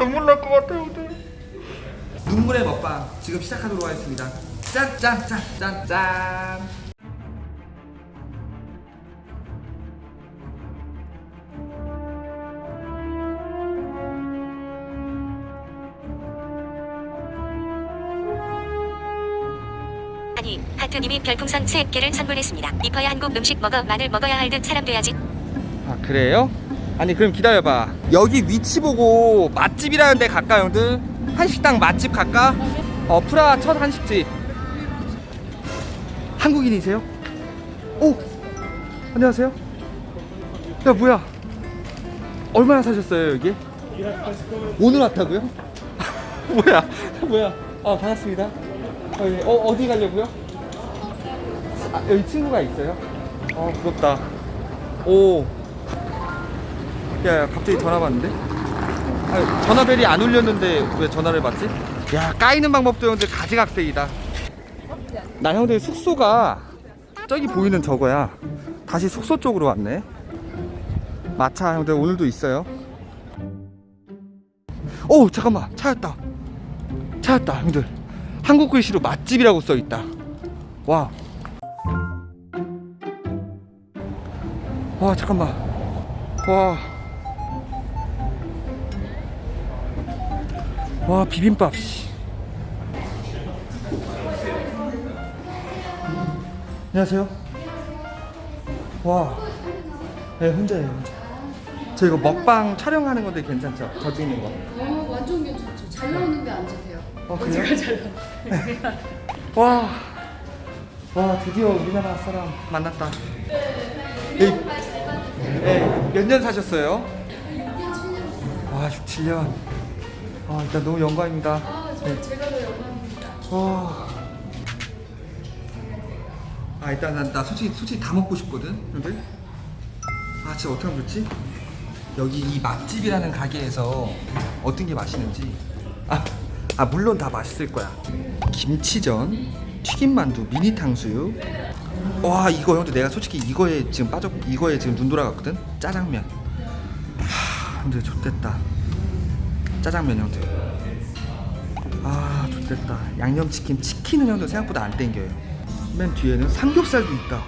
눈물 날 것 같아 형들. 눈물의 먹방 지금 시작하도록 하겠습니다. 짠짠짠짠짠. 아니, 하트님이 별풍선 3개를 선물했습니다. 이퍼야 한국 음식 먹어 마늘 먹어야 할 듯 사람 돼야지. 아 그래요? 아니 그럼 기다려봐 여기 위치 보고 맛집이라는데 갈까 형들? 한식당 맛집 갈까? 어 프라 첫 한식집 한국인이세요? 오 안녕하세요 야 뭐야 얼마나 사셨어요 여기? 오늘 왔다고요? 뭐야 뭐야 아 반갑습니다 어, 예. 어 어디 가려고요? 아, 여기 친구가 있어요? 어 부럽다 오. 야, 야, 갑자기 전화 받는데? 아, 전화벨이 안 울렸는데 왜 전화를 받지? 야, 까이는 방법도 형들 가지각색이다. 나 형들 숙소가 저기 보이는 저거야. 다시 숙소 쪽으로 왔네. 마차 형들 오늘도 있어요. 오, 잠깐만. 찾았다. 찾았다, 형들. 한국 글씨로 맛집이라고 써 있다. 와. 와 잠깐만 와. 와 비빔밥 씨. 안녕하세요 와 네, 혼자예요 혼자 저 이거 먹방 촬영하는 건데 괜찮죠? 저 찍는 거 어, 완전 괜찮죠. 잘 나오는데 앉으세요. 어, 그래요? 잘 와. 와, 드디어 우리나라 사람 만났다. 네. 네, 몇년 사셨어요? 와, 6, 7년. 아, 일단 너무 영광입니다. 아, 저, 제가 더 영광입니다. 와. 아, 일단 난, 나 솔직히, 솔직히 다 먹고 싶거든, 형들. 아, 진짜 어떻게 하면 좋지? 여기 이 맛집이라는 가게에서 어떤 게 맛있는지. 아, 아 물론 다 맛있을 거야. 김치전, 튀김만두, 미니 탕수육. 와, 이거 형들 내가 솔직히 이거에 지금 빠져, 이거에 지금 눈 돌아갔거든. 짜장면. 하, 형들 좋댔다. 짜장면 형들. 아 좋겠다. 양념치킨 치킨은 형도 생각보다 안 땡겨요. 맨 뒤에는 삼겹살도 있다.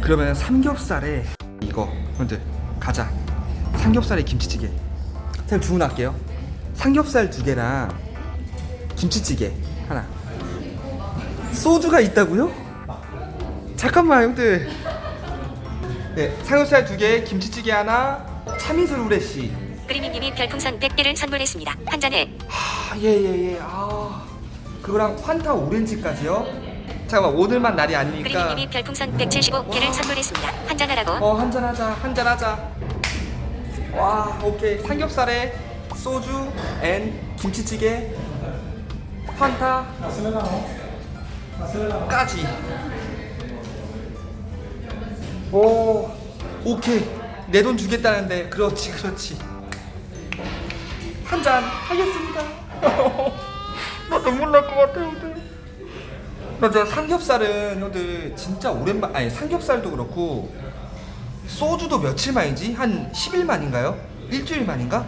그러면 삼겹살에 이거 형들 가자. 삼겹살에 김치찌개. 제가 주문할게요. 삼겹살 두 개랑 김치찌개 하나. 소주가 있다고요? 잠깐만 형들. 네 삼겹살 두 개 김치찌개 하나 참이슬 후레쉬 그리미님이 별풍선 100개를 선물했습니다. 한 잔에 아, 예, 예, 예. 아, 그거랑 환타 오렌지까지요? 잠깐만, 오늘만 날이 아니니까. 그리미님이 별풍선 175개를 선물했습니다. 한 잔 하라고. 어, 한잔 하자, 한잔 하자. 와, 오케이. 삼겹살에 소주 앤 김치찌개, 환타, 까지. 오, 오케이. 내 돈 주겠다는데, 그렇지, 그렇지. 한 잔 하겠습니다. 나 눈물 날 것 같아, 형들. 나 진짜 삼겹살은 형들 진짜 오랜만, 아니 삼겹살도 그렇고 소주도 며칠 만이지? 한 10일 만인가요? 일주일 만인가?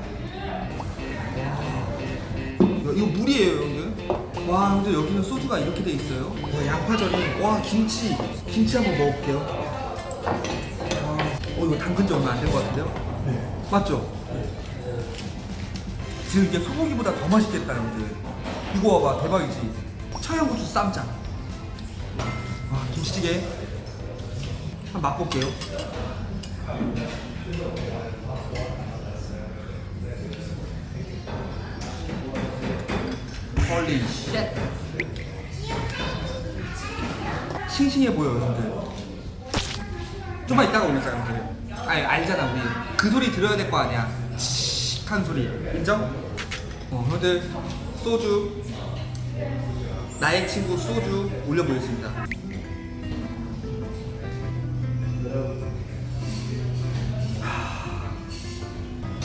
와, 이거, 물이에요, 형들. 와, 형들 여기는 소주가 이렇게 돼 있어요. 와, 양파절임. 와, 김치. 김치 한번 먹어볼게요. 와, 어, 이거 담근 지 얼마 안된 것 같은데요? 네. 맞죠? 지금 이게 소고기보다 더 맛있겠다 형들. 이거 봐봐 대박이지. 청양고추 쌈장. 와 김치찌개. 한번 맛볼게요. 헐리 쉣 싱싱해 보여 형들. 좀만 이따가 오면서 형들. 아니 알잖아 우리. 그 소리 들어야 될 거 아니야 칙한 소리. 인정? 어 형들 소주. 나의 친구 소주 올려보겠습니다.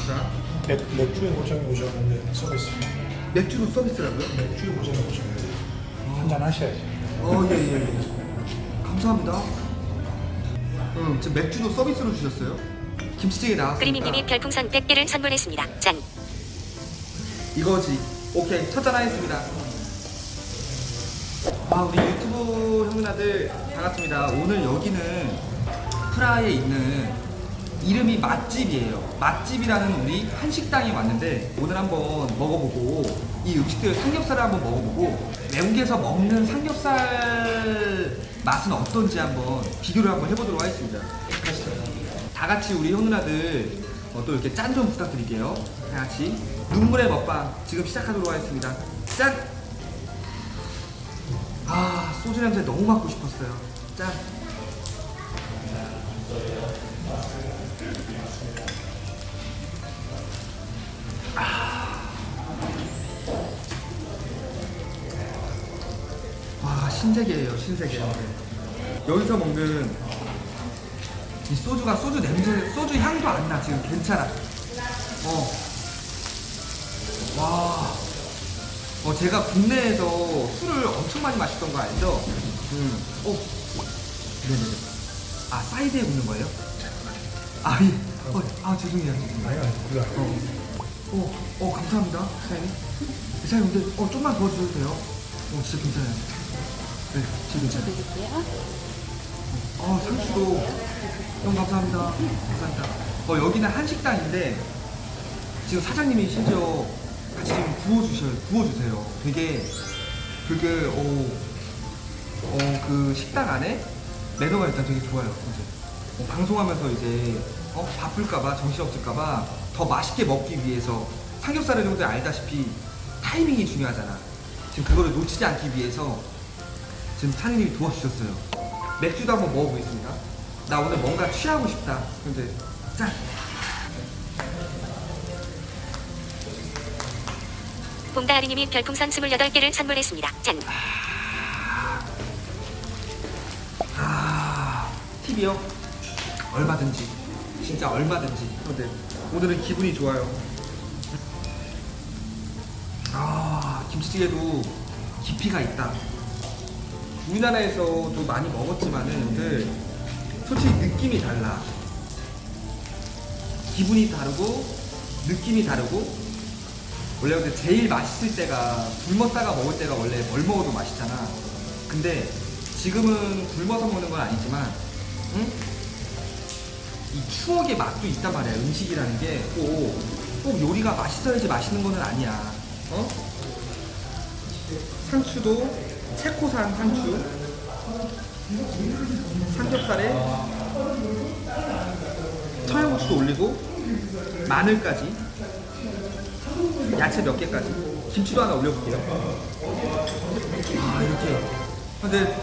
자. 맥, 맥주의 고장이 오셨는데 서비스. 맥주도 서비스라고요? 맥주의 고장이 오셨는데 한잔 하셔야지. 어예예 예. 감사합니다. 응 지금 맥주도 서비스로 주셨어요 김치찌개 나왔으니까 그리미님이 별풍선 100개를 선물했습니다. 짠. 이거지. 오케이 첫잔 하겠습니다. 아 우리 유튜브 형님들 반갑습니다. 오늘 여기는 프라하에 있는 이름이 맛집이에요. 맛집이라는 우리 한식당에 왔는데 오늘 한번 먹어보고 이 음식들 삼겹살을 한번 먹어보고 외국에서 먹는 삼겹살 맛은 어떤지 한번 비교를 한번 해보도록 하겠습니다. 가시죠. 다 같이 우리 형 누나들 어, 또 이렇게 짠 좀 부탁드릴게요. 다 같이 눈물의 먹방 지금 시작하도록 하겠습니다. 짠! 아 소주 냄새 너무 맡고 싶었어요. 짠! 와 신세계예요 신세계 여기서 먹는 이 소주가 소주 냄새 소주 향도 안 나 지금 괜찮아 어 와 어, 제가 국내에서 술을 엄청 많이 마셨던 거 알죠? 음. 어. 네네네. 아, 사이드에 굽는 거예요? 아, 예. 어, 아, 죄송해요. 죄송해요. 아니 아니 그거 아니고 어, 어, 감사합니다. 사장님. 사장님, 근데, 어, 좀만 더 주셔도 돼요. 어, 진짜 괜찮아요. 네, 진짜 괜찮아요. 어, 상추도. 너무 감사합니다. 감사합니다. 어, 여기는 한식당인데, 지금 사장님이 심지어 같이 좀 구워주셔요. 구워주세요. 되게, 되게, 어, 어, 그 식당 안에 매너가 일단 되게 좋아요. 이제. 어, 방송하면서 이제, 어, 바쁠까봐, 정신없을까봐 더 맛있게 먹기 위해서 삼겹살을 정도 알다시피 타이밍이 중요하잖아. 지금 그거를 놓치지 않기 위해서 지금 사장님이 도와주셨어요. 맥주도 한번 먹어보겠습니다. 나 오늘 뭔가 취하고 싶다. 근데, 짠! 봄다리님이 별풍선 28개를 선물했습니다. 짠. 아, 팁이요? 얼마든지. 진짜 얼마든지. 근데 오늘은 기분이 좋아요. 아, 김치찌개도 깊이가 있다. 우리나라에서도 많이 먹었지만은 근데 솔직히 느낌이 달라. 기분이 다르고 느낌이 다르고 원래 근데 제일 맛있을 때가 굶었다가 먹을 때가 원래 뭘 먹어도 맛있잖아. 근데 지금은 굶어서 먹는 건 아니지만, 응? 이 추억의 맛도 있단 말이야. 음식이라는 게 꼭, 꼭 요리가 맛있어야지 맛있는 거는 아니야. 어? 상추도 체코산 상추, 삼겹살에 청양고추도 올리고 마늘까지 야채 몇 개까지 김치도 하나 올려볼게요. 아 이렇게. 근데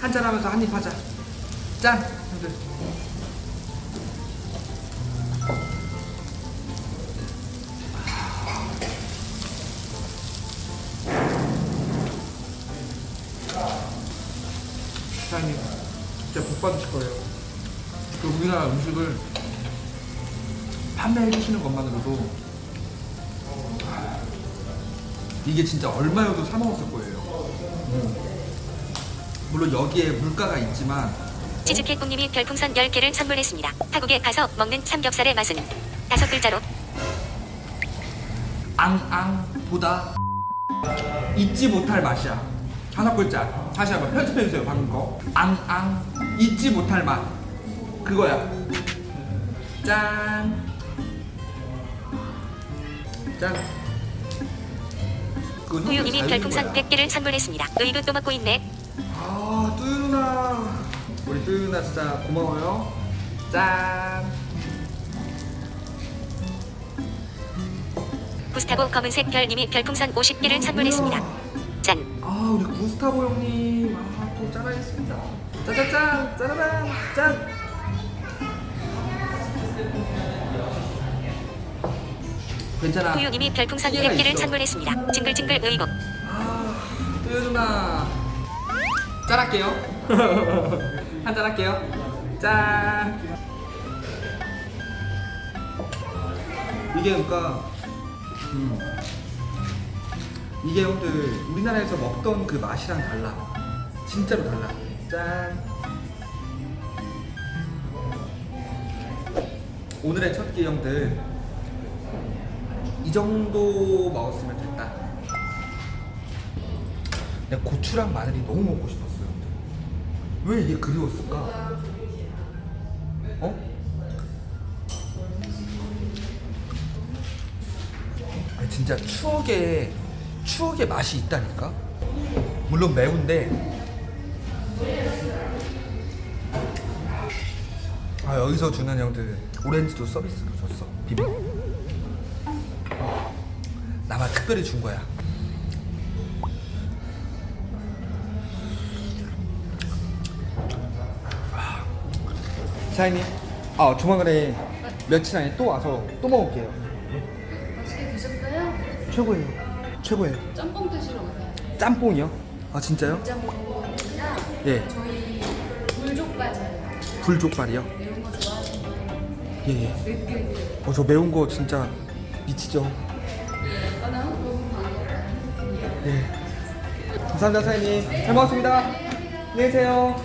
한잔 하면서 한 입 하자. 짠 형들 음식을 판매해 주시는 것만으로도 이게 진짜 얼마여도 사 먹었을 거예요. 음. 물론 여기에 물가가 있지만 치즈케꿈님이 별풍선 10개를 선물했습니다. 타국에 가서 먹는 삼겹살의 맛은 다섯 글자로 앙앙보다 잊지 못할 맛이야. 다섯 글자. 다시 한번 편집해 주세요. 방금 거. 앙앙 잊지 못할 맛. 그거야. 짠. 짠. 그잘 별풍선 거야. 100개를 선물했습니다. 의도 또 먹고 있네. 아, 뚜유 누나. 우리 뚜유 누나 진짜 고마워요. 짠. 구스타보 검은색 별님이 별풍선 50개를 선물했습니다. 짠. 아, 우리 구스타보 형님. 아, 또 짠하겠습니다. 짜자짠, 짜라란, 짠. 괜찮아. 후유님이 별풍선 피해가 100개를 있어. 선물했습니다. 징글징글 의복. 아, 누나. 짠할게요. 한잔 할게요. 짠. 이게 그러니까 음, 이게 형들 우리나라에서 먹던 그 맛이랑 달라. 진짜로 달라. 짠. 오늘의 첫 끼 형들 이 정도 먹었으면 됐다. 내가 고추랑 마늘이 너무 먹고 싶었어요. 왜 이게 그리웠을까? 어? 아니, 진짜 추억에 추억의 맛이 있다니까. 물론 매운데. 아 여기서 주는 형들 오렌지도 서비스로 줬어. 비빔. 나만 특별히 준 거야. 사장님, 아 조만간에 며칠 안에 또 와서 또 먹을게요. 맛있게 드셨어요? 최고예요. 최고예요. 짬뽕 드시러 오세요. 짬뽕이요? 아 진짜요? 짬뽕이랑 예. 저희 불족발이에요. 불족발이요? 매운 거 좋아하시면 예. 예. 맵게 드세요. 어저 매운 거 진짜 미치죠. 예. 감사합니다 사장님. 잘 먹었습니다. 안녕히 계세요.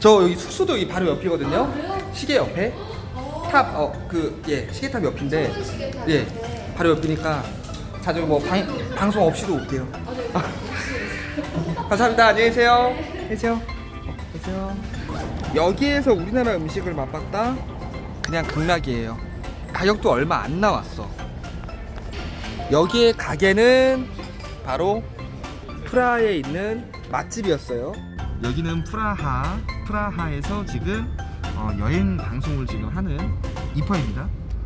저 여기 숙소도 여기 바로 옆이거든요. 시계 옆에 탑 어 그 예 시계탑 옆인데 예. 바로 옆이니까 자주 뭐 방, 방송 없이도 올게요. 아, 네. 감사합니다. 안녕히 계세요. 안녕히 계세요. 여기에서 우리나라 음식을 맛봤다? 그냥 극락이에요. 가격도 얼마 안 나왔어. 여기의 가게는 바로 프라하에 있는 맛집이었어요. 여기는 프라하. 프라하에서 지금 어, 여행 방송을 지금 하는 이퍼입니다.